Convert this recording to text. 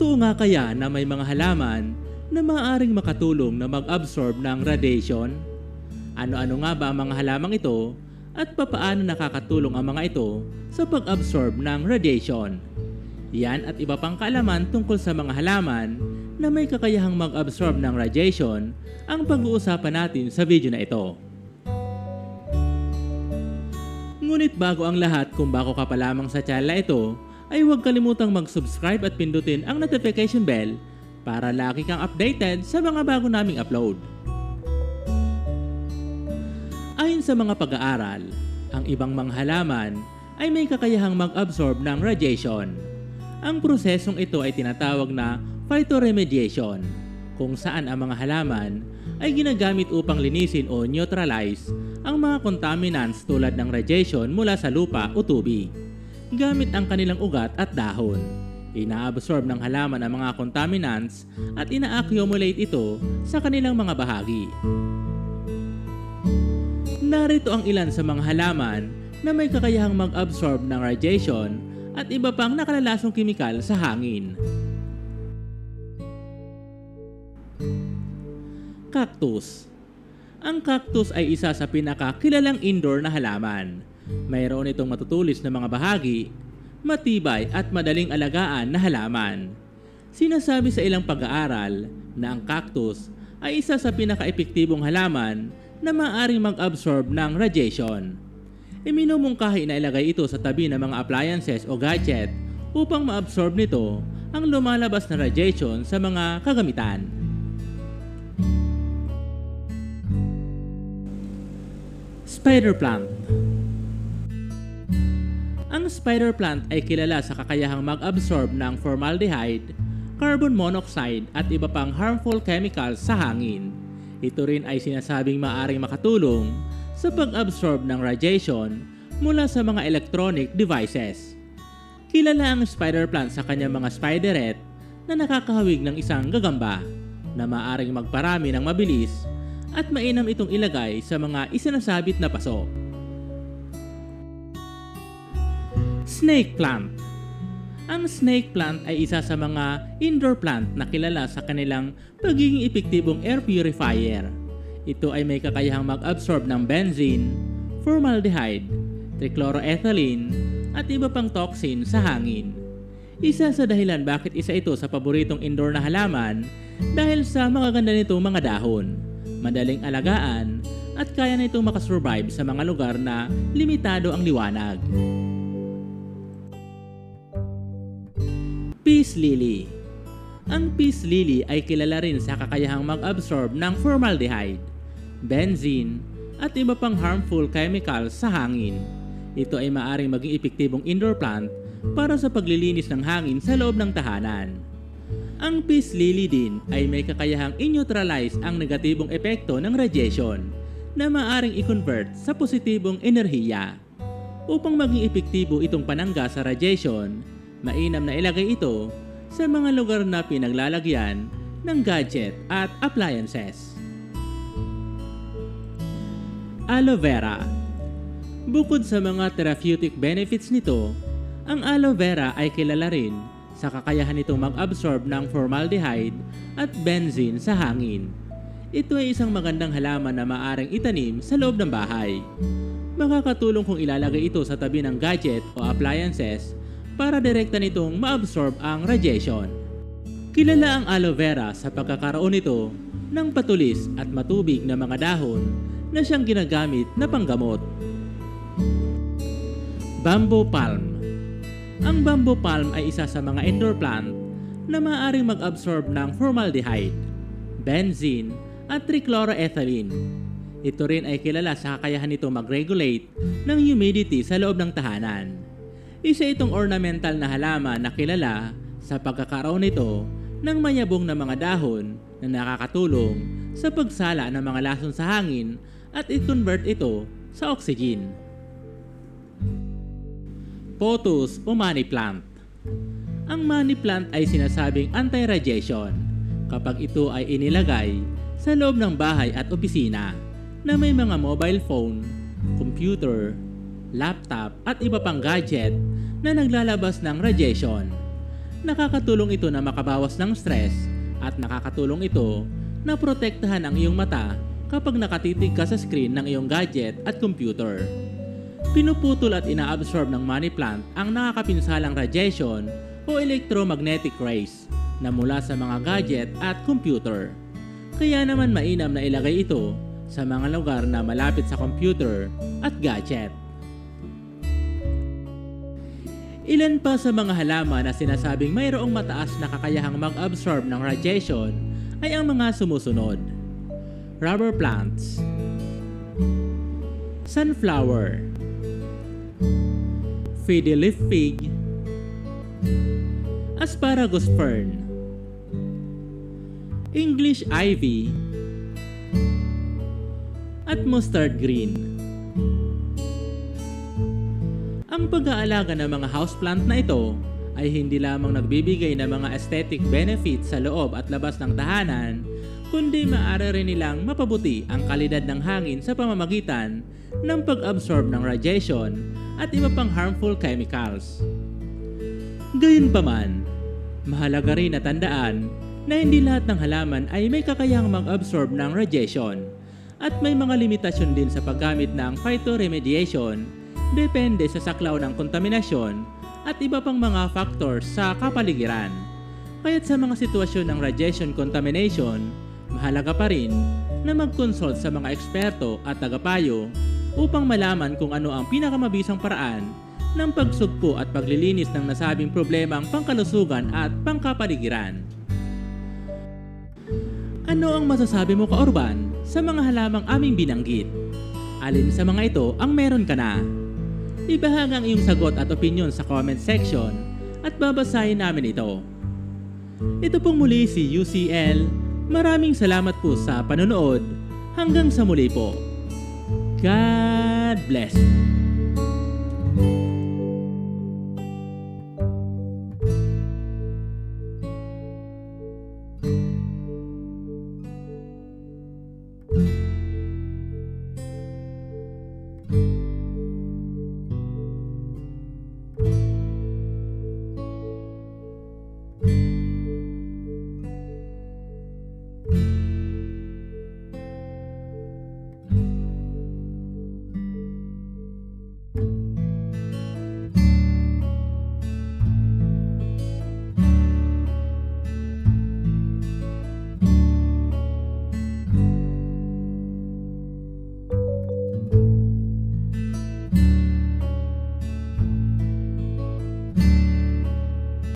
Totoo nga kaya na may mga halaman na maaaring makatulong na mag-absorb ng radiation? Ano-ano nga ba ang mga halamang ito at papaano nakakatulong ang mga ito sa pag-absorb ng radiation? Yan at iba pang kaalaman tungkol sa mga halaman na may kakayahang mag-absorb ng radiation ang pag-uusapan natin sa video na ito. Ngunit bago ang lahat kung bako ka pa lamang sa channel ito, ay huwag kalimutang mag-subscribe at pindutin ang notification bell para lagi kang updated sa mga bago naming upload. Ayon sa mga pag-aaral, ang ibang mga halaman ay may kakayahang mag-absorb ng radiation. Ang prosesong ito ay tinatawag na phytoremediation, kung saan ang mga halaman ay ginagamit upang linisin o neutralize ang mga contaminants tulad ng radiation mula sa lupa o tubig gamit ang kanilang ugat at dahon. Inaabsorb ng halaman ang mga contaminants at ina-accumulate ito sa kanilang mga bahagi. Narito ang ilan sa mga halaman na may kakayahang mag-absorb ng radiation at iba pang nakalalasong kimikal sa hangin. Cactus Ang cactus ay isa sa pinakakilalang indoor na halaman. Mayroon itong matutulis na mga bahagi, matibay at madaling alagaan na halaman. Sinasabi sa ilang pag-aaral na ang cactus ay isa sa pinaka-epektibong halaman na maaaring mag-absorb ng radiation. Iminumungkahi na ilagay ito sa tabi ng mga appliances o gadget upang ma-absorb nito ang lumalabas na radiation sa mga kagamitan. Spider plant Ang spider plant ay kilala sa kakayahang mag-absorb ng formaldehyde, carbon monoxide at iba pang harmful chemicals sa hangin. Ito rin ay sinasabing maaring makatulong sa pag-absorb ng radiation mula sa mga electronic devices. Kilala ang spider plant sa kanyang mga spideret na nakakahawig ng isang gagamba na maaring magparami ng mabilis at mainam itong ilagay sa mga isinasabit na paso. Snake plant Ang snake plant ay isa sa mga indoor plant na kilala sa kanilang pagiging epektibong air purifier. Ito ay may kakayahang mag-absorb ng benzene, formaldehyde, trichloroethylene, at iba pang toxin sa hangin. Isa sa dahilan bakit isa ito sa paboritong indoor na halaman dahil sa makaganda nitong mga dahon, madaling alagaan, at kaya nitong makasurvive sa mga lugar na limitado ang liwanag. Peace Lily Ang peace lily ay kilala rin sa kakayahang mag-absorb ng formaldehyde, benzene, at iba pang harmful chemicals sa hangin. Ito ay maaring maging epektibong indoor plant para sa paglilinis ng hangin sa loob ng tahanan. Ang peace lily din ay may kakayahang i-neutralize ang negatibong epekto ng radiation na maaring i-convert sa positibong enerhiya. Upang maging epektibo itong panangga sa radiation, mainam na ilagay ito sa mga lugar na pinaglalagyan ng gadget at appliances. Aloe vera Bukod sa mga therapeutic benefits nito, ang aloe vera ay kilala rin sa kakayahan nitong mag-absorb ng formaldehyde at benzene sa hangin. Ito ay isang magandang halaman na maaring itanim sa loob ng bahay. Makakatulong kung ilalagay ito sa tabi ng gadget o appliances para direkta nitong ma-absorb ang radiation. Kilala ang aloe vera sa pagkakaroon nito ng patulis at matubig na mga dahon na siyang ginagamit na panggamot. Bamboo palm Ang bamboo palm ay isa sa mga indoor plant na maaaring mag-absorb ng formaldehyde, benzene at trichloroethylene. Ito rin ay kilala sa kakayahan nito mag-regulate ng humidity sa loob ng tahanan. Isa itong ornamental na halaman na kilala sa pagkakaroon nito ng mayabong na mga dahon na nakakatulong sa pagsala ng mga lason sa hangin at i-convert ito sa oxygen. Pothos o money plant Ang money plant ay sinasabing anti-radiation kapag ito ay inilagay sa loob ng bahay at opisina na may mga mobile phone, computer, laptop at iba pang gadget na naglalabas ng radiation. Nakakatulong ito na makabawas ng stress at nakakatulong ito na protektahan ang iyong mata kapag nakatitig ka sa screen ng iyong gadget at computer. Pinuputol at inaabsorb ng money plant ang nakakapinsalang radiation o electromagnetic rays na mula sa mga gadget at computer. Kaya naman mainam na ilagay ito sa mga lugar na malapit sa computer at gadget. Ilan pa sa mga halaman na sinasabing mayroong mataas na kakayahang mag-absorb ng radiation ay ang mga sumusunod. Rubber plants. Sunflower. Fiddle fig. Asparagus fern. English ivy. At mustard green. Ang pag-aalaga ng mga houseplant na ito ay hindi lamang nagbibigay ng mga aesthetic benefits sa loob at labas ng tahanan, kundi maaari rin nilang mapabuti ang kalidad ng hangin sa pamamagitan ng pag-absorb ng radiation at iba pang harmful chemicals. Gayunpaman, mahalaga rin na tandaan na hindi lahat ng halaman ay may kakayahang mag-absorb ng radiation at may mga limitasyon din sa paggamit ng phytoremediation depende sa saklaw ng kontaminasyon at iba pang mga factors sa kapaligiran. Kaya't sa mga sitwasyon ng radiation contamination, mahalaga pa rin na mag-consult sa mga eksperto at tagapayo upang malaman kung ano ang pinakamabisang paraan ng pagsugpo at paglilinis ng nasabing problemang pangkalusugan at pangkapaligiran. Ano ang masasabi mo ka-urban sa mga halamang aming binanggit? Alin sa mga ito ang meron ka na? Ibahag ang iyong sagot at opinion sa comment section at babasahin namin ito. Ito pong muli si UCL. Maraming salamat po sa panonood. Hanggang sa muli po. God bless.